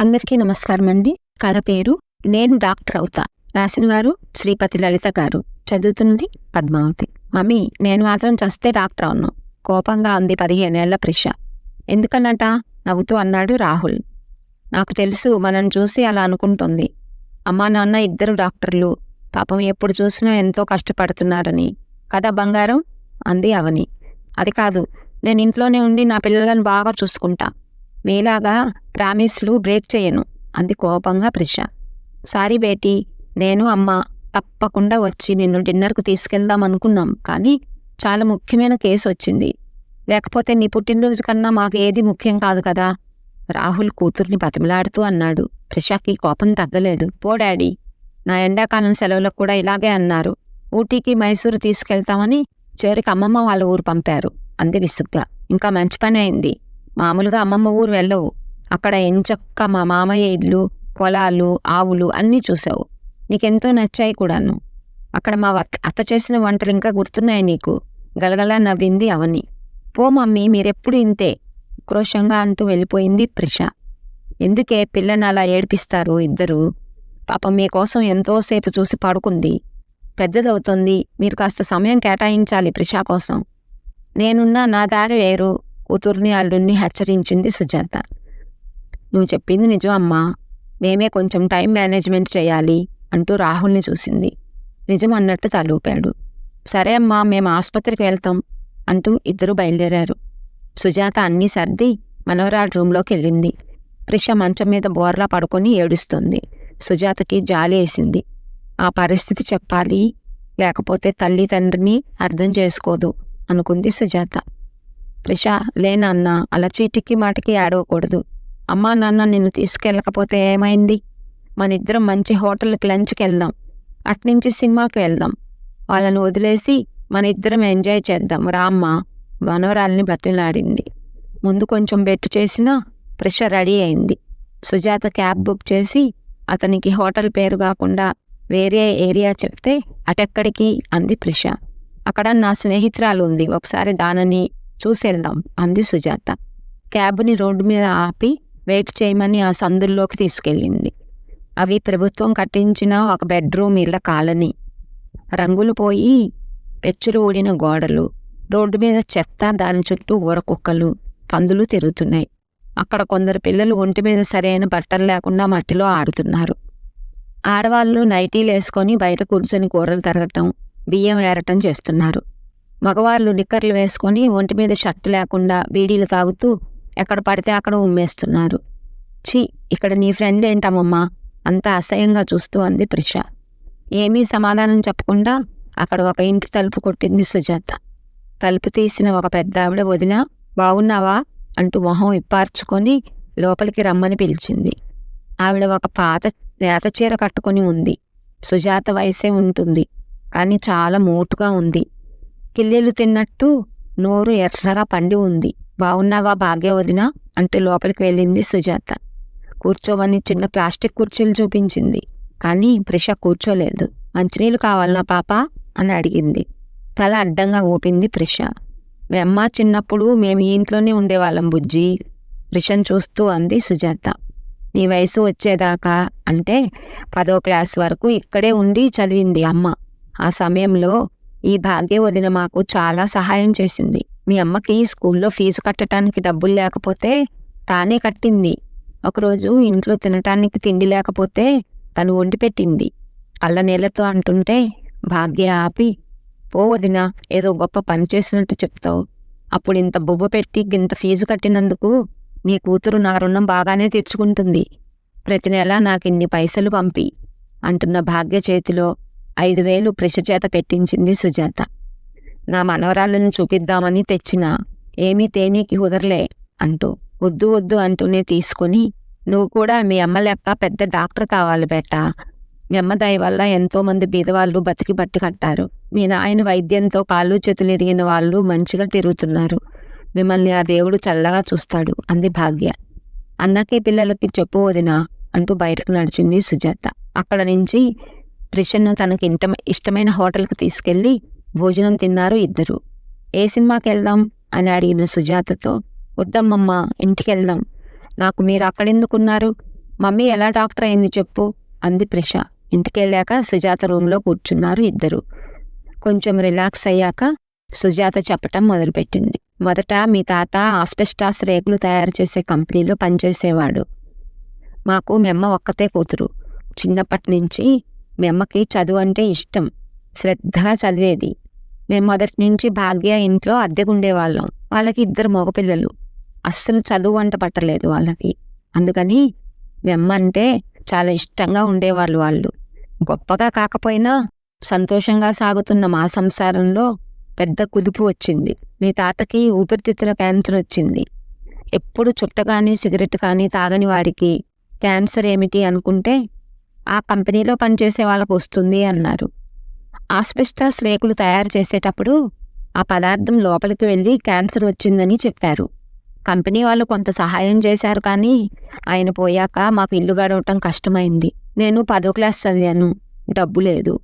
అందరికీ నమస్కారం అండి కథ పేరు నేను డాక్టర్ అవుతా. రాసిన వారు శ్రీపతి లలిత గారు. చదువుతున్నది పద్మావతి. మమ్మీ నేను మాత్రం చస్తే డాక్టర్ అవును. కోపంగా అంది పదిహేనేళ్ళ ప్రిష. ఎందుకన్నట నవ్వుతూ అన్నాడు రాహుల్. నాకు తెలుసు మనం చూసి అలా అనుకుంటుంది. అమ్మా నాన్న ఇద్దరు డాక్టర్లు. పాపం ఎప్పుడు చూసినా ఎంతో కష్టపడుతున్నారని. కదా బంగారం? అంది అవని. అది కాదు నేను ఇంట్లోనే ఉండి నా పిల్లలను బాగా చూసుకుంటా. మీలాగా ప్రామిస్లు బ్రేక్ చేయను. అంది కోపంగా ప్రిష సారీ బేటీ నేను అమ్మ తప్పకుండా వచ్చి నిన్ను డిన్నర్కు తీసుకెళ్దాం అనుకున్నాం. కానీ చాలా ముఖ్యమైన కేసు వచ్చింది. లేకపోతే నీ పుట్టినరోజు కన్నా మాకు ఏది ముఖ్యం కాదు కదా? రాహుల్ కూతుర్ని బతిమలాడుతూ అన్నాడు. ప్రిషాకి కోపం తగ్గలేదు. పో డాడీ నా ఎండాకాలం సెలవులకు కూడా ఇలాగే అన్నారు. ఊటీకి మైసూరు తీసుకెళ్తామని చివరికి అమ్మమ్మ వాళ్ళ ఊరు పంపారు. అంది విసుగ్గా. ఇంకా మంచి పని అయింది. మామూలుగా అమ్మమ్మ ఊరు వెళ్ళవు. అక్కడ ఎంచక్క మా మామయ్య ఇడ్లు పొలాలు ఆవులు అన్నీ చూసావు. నీకెంతో నచ్చాయి కూడాను. అక్కడ మా అత్త అత్త చేసిన వంటలు ఇంకా గుర్తున్నాయి నీకు. గలగలా నవ్వింది అవని. పో మమ్మీ మీరెప్పుడు ఇంతే. క్రోషంగా అంటూ వెళ్ళిపోయింది ప్రిష. ఎందుకే పిల్లని అలా ఏడిపిస్తారు ఇద్దరు? పాపం మీకోసం ఎంతోసేపు చూసి పడుకుంది. పెద్దదవుతుంది. మీరు కాస్త సమయం కేటాయించాలి ప్రిషా కోసం. నేనున్నా నా దారి వేరు. కూతుర్ని అల్లుడిని హెచ్చరించింది సుజాత. నువ్వు చెప్పింది నిజం అమ్మా. మేమే కొంచెం టైం మేనేజ్మెంట్ చేయాలి అంటూ రాహుల్ని చూసింది. నిజం అన్నట్టు తలూపాడు. సరే అమ్మా మేము ఆసుపత్రికి వెళ్తాం అంటూ ఇద్దరు బయలుదేరారు. సుజాత అన్నీ సర్ది మనవరాలు రూంలోకి వెళ్ళింది. ప్రిష మంచం మీద బోర్లా పడుకొని ఏడుస్తుంది. సుజాతకి జాలి వేసింది. ఆ పరిస్థితి చెప్పాలి. లేకపోతే తల్లి తండ్రిని అర్థం చేసుకోదు అనుకుంది సుజాత. ప్రిష లేనన్న అలా చీటికి మాటికి ఆడవకూడదు అమ్మా నాన్న నిన్ను తీసుకెళ్ళకపోతే ఏమైంది? మన ఇద్దరం మంచి హోటల్కి లంచ్కి వెళ్దాం అట్నుంచి సినిమాకి వెళ్దాం. వాళ్ళని వదిలేసి మన ఇద్దరం ఎంజాయ్ చేద్దాం. రామ్మ వనవరాల్ని బతిలాడింది. ముందు కొంచెం బెట్టు చేసినా ప్రిష రెడీ అయింది. సుజాత క్యాబ్ బుక్ చేసి అతనికి హోటల్ పేరు కాకుండా వేరే ఏరియా చెప్తే అటెక్కడికి? అంది ప్రిష అక్కడ నా స్నేహితురాలు ఉంది. ఒకసారి దానని చూసెళ్దాం అంది సుజాత. క్యాబ్ని రోడ్డు మీద ఆపి వెయిట్ చేయమని ఆ సందుల్లోకి తీసుకెళ్ళింది. అవి ప్రభుత్వం కట్టించిన ఒక బెడ్రూమ్ ఇళ్ళ కాలనీ. రంగులు పోయి పెచ్చులు ఊడిన గోడలు. రోడ్డు మీద చెత్త దాని చుట్టూ ఊరకుక్కలు పందులు తిరుగుతున్నాయి. అక్కడ కొందరు పిల్లలు ఒంటి మీద సరైన బట్టలు లేకుండా మట్టిలో ఆడుతున్నారు. ఆడవాళ్ళు నైటీలు వేసుకొని బయట కూర్చొని కూరలు తరగటం బియ్యం ఏరటం చేస్తున్నారు. మగవాళ్ళు నిక్కర్లు వేసుకొని ఒంటి మీద షర్టు లేకుండా బీడీలు తాగుతూ ఎక్కడ పడితే అక్కడ ఉమ్మేస్తున్నారు. ఛీ ఇక్కడ నీ ఫ్రెండ్ ఏంటమ్మమ్మా? అంత అసహ్యంగా చూస్తూ అంది ప్రిష. ఏమీ సమాధానం చెప్పకుండా అక్కడ ఒక ఇంటి తలుపు కొట్టింది సుజాత. తలుపు తీసిన ఒక పెద్ద ఆవిడ వదిన బాగున్నావా అంటూ మొహం ఇప్పార్చుకొని లోపలికి రమ్మని పిలిచింది. ఆవిడ ఒక పాత నేత చీర కట్టుకొని ఉంది. సుజాత వయసే ఉంటుంది కానీ చాలా మోటుగా ఉంది. కిల్లెలు తిన్నట్టు నోరు ఎర్రగా పండి ఉంది. బాగున్నావా భాగ్య వదిన? అంటూ లోపలికి వెళ్ళింది సుజాత. కూర్చోమని చిన్న ప్లాస్టిక్ కుర్చీలు చూపించింది. కానీ ప్రిష కూర్చోలేదు. మంచినీళ్ళు కావాలనా పాప? అని అడిగింది. తల అడ్డంగా ఊపింది ప్రిష. మీ అమ్మ చిన్నప్పుడు మేము ఈ ఇంట్లోనే ఉండేవాళ్ళం బుజ్జి. ప్రిషను చూస్తూ అంది సుజాత. నీ వయసు వచ్చేదాకా అంటే పదో క్లాస్ వరకు ఇక్కడే ఉండి చదివింది అమ్మ. ఆ సమయంలో ఈ భాగ్య వదిన మాకు చాలా సహాయం చేసింది. మీ అమ్మకి స్కూల్లో ఫీజు కట్టడానికి డబ్బులు లేకపోతే తానే కట్టింది. ఒకరోజు ఇంట్లో తినటానికి తిండి లేకపోతే తను వండి పెట్టింది. అల్ల నీళ్ళతో అంటుంటే భాగ్య ఆపి పో వదిన ఏదో గొప్ప పని చేసినట్టు చెప్తావు. అప్పుడు ఇంత బొబ్బ పెట్టి గింత ఫీజు కట్టినందుకు నీ కూతురు నా రుణం బాగానే తీర్చుకుంటుంది. ప్రతి నెల నాకు ఇన్ని పైసలు పంపి అంటున్న భాగ్య చేతిలో ఐదు వేలు ప్రిషచేత పెట్టించింది సుజాత. నా మనవరాళ్ళను చూపిద్దామని తెచ్చిన. ఏమీ తేనీకి కుదరలే అంటూ వద్దు వద్దు అంటూనే తీసుకుని నువ్వు కూడా మీ అమ్మ లెక్క పెద్ద డాక్టర్ కావాలి బేట. మీ అమ్మ దయ వల్ల ఎంతోమంది బీదవాళ్ళు బతికి బట్టి కట్టారు. మీ నాయన వైద్యంతో కాళ్ళు చేతులు ఇరిగిన వాళ్ళు మంచిగా తిరుగుతున్నారు. మిమ్మల్ని ఆ దేవుడు చల్లగా చూస్తాడు అంది భాగ్య. అన్నకి పిల్లలకి చెప్పు వదినా అంటూ బయటకు నడిచింది సుజాత. అక్కడ నుంచి ప్రిషన్ను తనకి ఇంట ఇష్టమైన హోటల్కి తీసుకెళ్ళి భోజనం తిన్నారు ఇద్దరు. ఏ సినిమాకి వెళ్దాం అని అడిగిన సుజాతతో వద్దమ్మమ్మ ఇంటికి వెళ్దాం నాకు మీరు అక్కడెందుకున్నారు? మమ్మీ ఎలా డాక్టర్ అయింది చెప్పు అంది ప్రిష. ఇంటికెళ్ళాక సుజాత రూమ్లో కూర్చున్నారు ఇద్దరు. కొంచెం రిలాక్స్ అయ్యాక సుజాత చెప్పటం మొదలుపెట్టింది. మొదట మీ తాత ఆస్పెస్టాస్ రేకులు తయారు చేసే కంపెనీలో పనిచేసేవాడు. మాకు మెమ్మ ఒక్కతే కూతురు. చిన్నప్పటి నుంచి మెమ్మకి చదువు అంటే ఇష్టం. శ్రద్ధగా చదివేది. మేము మొదటి నుంచి భాగ్య ఇంట్లో అద్దెకుండేవాళ్ళం వాళ్ళకి ఇద్దరు మగపిల్లలు. అస్సలు చదువు వంట పట్టలేదు వాళ్ళకి. అందుకని మెమ్మ అంటే చాలా ఇష్టంగా ఉండేవాళ్ళు వాళ్ళు. గొప్పగా కాకపోయినా సంతోషంగా సాగుతున్న మా సంసారంలో పెద్ద కుదుపు వచ్చింది. మీ తాతకి ఊపిరితిత్తుల క్యాన్సర్ వచ్చింది. ఎప్పుడు చుట్ట కానీ సిగరెట్ కానీ తాగని వాడికి క్యాన్సర్ ఏమిటి అనుకుంటే ఆ కంపెనీలో పనిచేసే వాళ్ళకు వస్తుంది అన్నారు. ఆస్బెస్టాస్ రేకులు తయారు చేసేటప్పుడు ఆ పదార్థం లోపలికి వెళ్ళి క్యాన్సర్ వచ్చిందని చెప్పారు. కంపెనీ వాళ్ళు కొంత సహాయం చేశారు కానీ ఆయన పోయాక మాకు ఇల్లు గడవటం కష్టమైంది. నేను పదో క్లాస్ చదివాను. డబ్బు లేదు.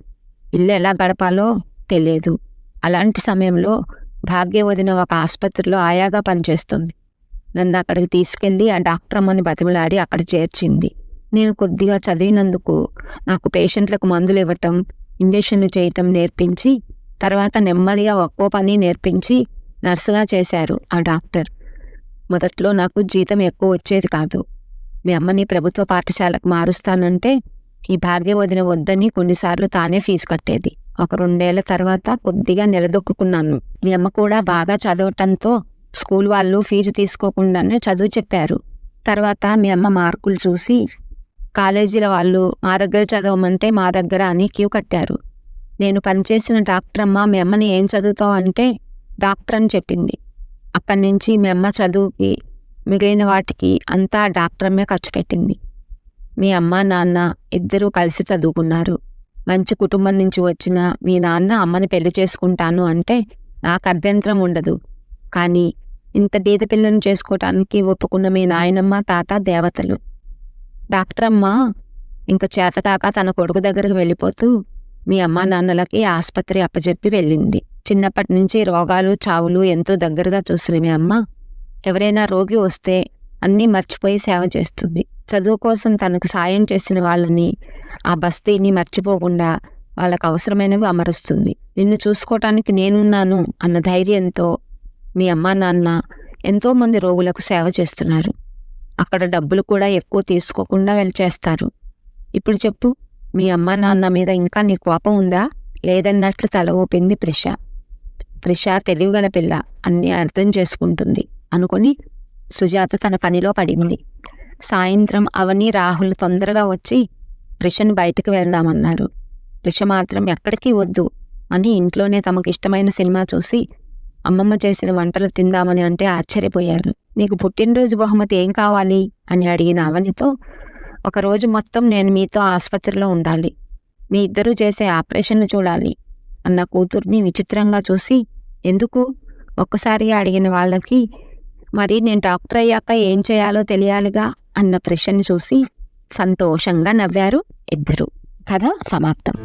ఇల్లు ఎలా గడపాలో తెలియదు. అలాంటి సమయంలో భాగ్య వదిన ఒక ఆసుపత్రిలో ఆయాగా పనిచేస్తుంది. నన్ను అక్కడికి తీసుకెళ్ళి ఆ డాక్టర్ అమ్మని బతిమలాడి అక్కడ చేర్చింది. నేను కొద్దిగా చదివినందుకు నాకు పేషెంట్లకు మందులు ఇవ్వటం ఇంజక్షన్లు చేయటం నేర్పించి తర్వాత నెమ్మదిగా ఒక్కో పని నేర్పించి నర్సుగా చేశారు ఆ డాక్టర్. మొదట్లో నాకు జీతం ఎక్కువ వచ్చేది కాదు. మీ అమ్మని ప్రభుత్వ పాఠశాలకు మారుస్తానంటే ఈ భాగ్య వదిన వద్దని కొన్నిసార్లు తానే ఫీజు కట్టేది. ఒక రెండేళ్ళ తర్వాత కొద్దిగా నిలదొక్కున్నాను. మీ అమ్మ కూడా బాగా చదవటంతో స్కూల్ వాళ్ళు ఫీజు తీసుకోకుండానే చదువు చెప్పారు. తర్వాత మీ అమ్మ మార్కులు చూసి కాలేజీల వాళ్ళు మా దగ్గర చదవమంటే మా దగ్గర అని క్యూ కట్టారు. నేను పనిచేసిన డాక్టర్ అమ్మ మీ అమ్మని ఏం చదువుతావు? అంటే డాక్టర్ అని చెప్పింది. అక్కడి నుంచి మీ అమ్మ చదువుకి మిగిలిన వాటికి అంతా డాక్టర్ అమ్మే ఖర్చు పెట్టింది. మీ అమ్మ నాన్న ఇద్దరూ కలిసి చదువుకున్నారు. మంచి కుటుంబం నుంచి వచ్చిన మీ నాన్న అమ్మని పెళ్ళి చేసుకుంటాను అంటే నాకు అభ్యంతరం ఉండదు. కానీ ఇంత బీద పిల్లను చేసుకోవటానికి ఒప్పుకున్న మీ నాయనమ్మ తాత దేవతలు. డాక్టర్ అమ్మ ఇంకా చేతకాక తన కొడుకు దగ్గరికి వెళ్ళిపోతూ మీ అమ్మా నాన్నలకి ఆసుపత్రి అప్పజెప్పి వెళ్ళింది. చిన్నప్పటి నుంచి రోగాలు చావులు ఎంతో దగ్గరగా చూసిన మీ అమ్మ ఎవరైనా రోగి వస్తే అన్నీ మర్చిపోయి సేవ చేస్తుంది. చదువు కోసం తనకు సాయం చేసిన వాళ్ళని ఆ బస్తీని మర్చిపోకుండా వాళ్ళకు అవసరమైనవి అమరుస్తుంది. నిన్ను చూసుకోవటానికి నేనున్నాను అన్న ధైర్యంతో మీ అమ్మా నాన్న ఎంతోమంది రోగులకు సేవ చేస్తున్నారు. అక్కడ డబ్బులు కూడా ఎక్కువ తీసుకోకుండా వెళ్ళిచేస్తారు. ఇప్పుడు చెప్పు మీ అమ్మ నాన్న మీద ఇంకా నీ కోపం ఉందా? లేదన్నట్లు తల ఊపింది ప్రిష. ప్రిష తెలివిగల పిల్ల అన్నీ అర్థం చేసుకుంటుంది అనుకొని సుజాత తన పనిలో పడింది. సాయంత్రం అవని రాహుల్ తొందరగా వచ్చి ప్రిషను బయటకు వెళ్దామన్నారు. ప్రిష మాత్రం ఎక్కడికి వద్దు అని ఇంట్లోనే తమకు ఇష్టమైన సినిమా చూసి అమ్మమ్మ చేసిన వంటలు తిందామని అంటే ఆశ్చర్యపోయారు. నీకు పుట్టినరోజు బహుమతి ఏం కావాలి? అని అడిగిన అవనితో ఒకరోజు మొత్తం నేను మీతో ఆసుపత్రిలో ఉండాలి. మీ ఇద్దరూ చేసే ఆపరేషన్లు చూడాలి అన్న కూతుర్ని విచిత్రంగా చూసి ఎందుకు? ఒక్కసారిగా అడిగిన వాళ్ళకి మరి నేను డాక్టర్ అయ్యాక ఏం చేయాలో తెలియాలిగా అన్న ప్రశ్నని చూసి సంతోషంగా నవ్వారు ఇద్దరు. కథ సమాప్తం.